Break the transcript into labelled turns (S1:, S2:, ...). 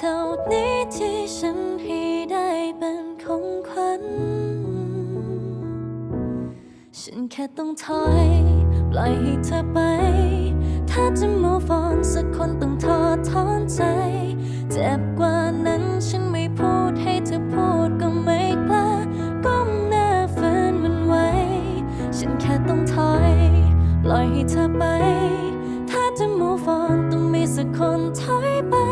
S1: เท่านี้ที่ฉันให้ได้เป็นของขวัญ ฉันแค่ต้องถอย ปล่อยให้เธอไป ถ้าจะ move on สักคนต้องทอดถอนใจ เจ็บกว่านั้นฉันไม่พูดให้เธอพูดก็ไม่กล้าก้มหน้าฝืนมันไว้ ฉันแค่ต้องถอย ปล่อยให้เธอไป ถ้าจะ move on ต้องมีสักคนถอยไป